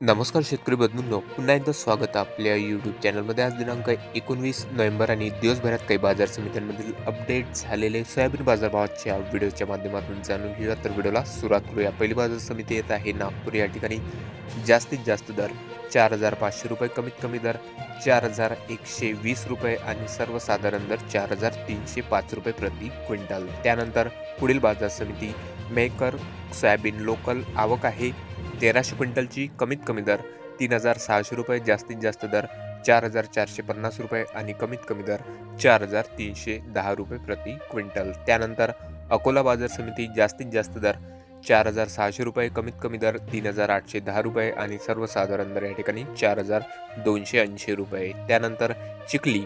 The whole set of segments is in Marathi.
नमस्कार शेतकरी बंधूंनो पुन्हा एकदा स्वागत आपल्या यूट्यूब चॅनलमध्ये आज दिनांक एकोणवीस नोव्हेंबर आणि दिवसभरात काही बाजार समित्यांमधील अपडेट झालेले सोयाबीन बाजारभावाच्या व्हिडिओच्या माध्यमातून जाणून घेऊया. तर व्हिडिओला सुरुवात करूया. पहिली बाजार समिती येत आहे नागपूर. या ठिकाणी जास्तीत जास्त दर चार हजार पाचशे रुपये कमीत कमी दर चार हजार एकशे वीस रुपये आणि सर्वसाधारण दर चार हजार तीनशे पाच रुपये प्रति क्विंटल. त्यानंतर पुढील बाजार समिती मेकर सोयाबीन लोकल आवक आहे. तेराशे क्विंटलची कमीत कमी दर तीन हजार सहाशे रुपये जास्तीत जास्त दर चार हजार चारशे पन्नास रुपये आणि कमीत कमी दर चार हजार तीनशे दहा रुपये प्रति क्विंटल. त्यानंतर अकोला बाजार समिती जास्तीत जास्त दर चार हजार सहाशे रुपये कमीत कमी दर तीन हजार आठशे दहा रुपये आणि सर्वसाधारण दर या ठिकाणी चार हजार दोनशे ऐंशी रुपये. त्यानंतर चिखली.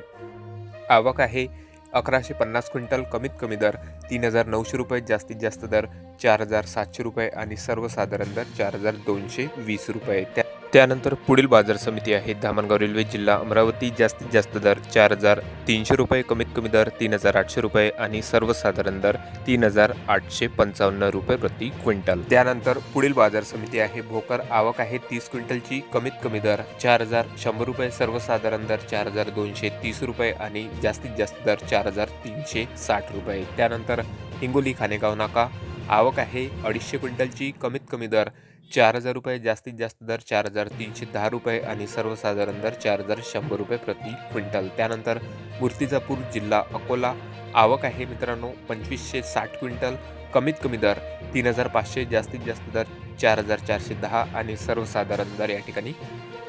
आवक आहे अकराशे पन्नास क्विंटल कमीत कमी दर तीन हजार नऊशे रुपये जास्तीत जास्त दर चार हजार सातशे रुपये आणि सर्वसाधारण दर चार हजार दोनशे वीस रुपये. त्या त्यानंतर पुढील बाजार समिती आहे. धामणगाव रेल्वे जिल्हा अमरावती जास्तीत जास्त दर चार हजार तीनशे रुपये कमीत कमी दर तीन हजार आठशे रुपये आणि सर्वसाधारण दर तीन हजार आठशे पंचावन्न रुपये प्रति क्विंटल. त्यानंतर पुढील बाजार समिती आहे. भोकर आवक आहे तीस क्विंटलची कमीत कमी दर चार हजार शंभर रुपये सर्वसाधारण दर चार हजार दोनशे तीस रुपये आणि जास्तीत जास्त दर चार हजार तीनशे साठ रुपये. त्यानंतर हिंगोली खानेगाव नाका आवक आहे अडीचशे क्विंटलची कमीत कमी दर चार हजार रुपये जास्तीत जास्त दर चार हजार तीनशे दहा रुपये आणि सर्वसाधारण दर चार हजार शंभर रुपये प्रति क्विंटल. त्यानंतर मूर्तिजापूर जिल्हा अकोला. आवक आहे मित्रांनो पंचवीसशे साठ क्विंटल. कमीत कमी दर तीन हजार पाचशे जास्तीत जास्त दर चार हजार चारशे दहा आणि सर्वसाधारण दर या ठिकाणी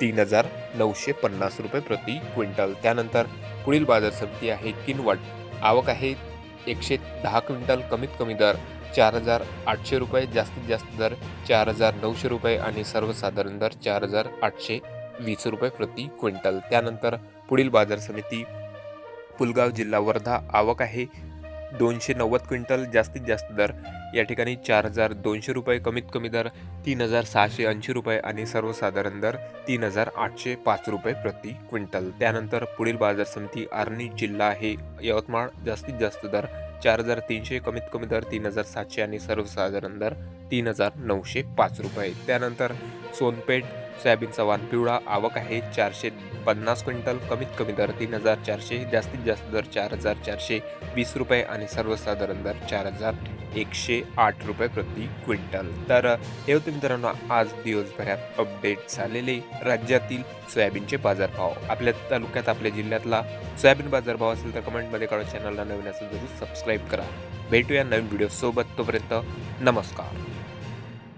तीन हजार नऊशे पन्नास रुपये प्रति क्विंटल. त्यानंतर पुढील बाजार समिती आहे किनवट. आवक आहे एकशे दहा क्विंटल कमीत कमी दर चार हजार आठशे रुपये जास्तीत जास्त दर चार हजार नऊशे रुपये आणि सर्वसाधारण दर चार हजार आठशे वीस रुपये प्रति क्विंटल. त्यानंतर पुढील बाजार समिती पुलगाव जिल्हा वर्धा आवक आहे. दोनशे नव्वद क्विंटल जास्तीत जास्त दर. या ठिकाणी चार हजार दोनशे रुपये कमीत कमी दर तीन हजार सहाशे ऐंशी रुपये आणि सर्वसाधारण दर तीन हजार आठशे पाच रुपये प्रति क्विंटल. त्यानंतर पुढील बाजार समिती आर्णी जिल्हा आहे. यवतमाळ जास्तीत जास्त दर चार हजार तीनशे कमीत कमी दर तीन हजार सातशे आणि सर्वसाधारण दर तीन हजार नऊशे पाच रुपये. त्यानंतर सोनपेठ सोयाबीनचा वाण पिवळा आवक आहे चारशे पन्नास क्विंटल कमीत कमी दर तीन हजार चारशे जास्तीत जास्त दर चार हजार चारशे वीस रुपये आणि सर्वसाधारण दर चार हजार एकशे आठ रुपये प्रति क्विंटल. तर हे होते मित्रांनो आज दिवसभरात अपडेट झालेले राज्यातील सोयाबीनचे बाजारभाव. आपल्या तालुक्यात आपल्या जिल्ह्यातला सोयाबीन बाजारभाव असेल तर कमेंटमध्ये काढून चॅनलला नवीन असेल जरूर सबस्क्राईब करा. भेटूया नवीन व्हिडिओसोबत तोपर्यंत नमस्कार.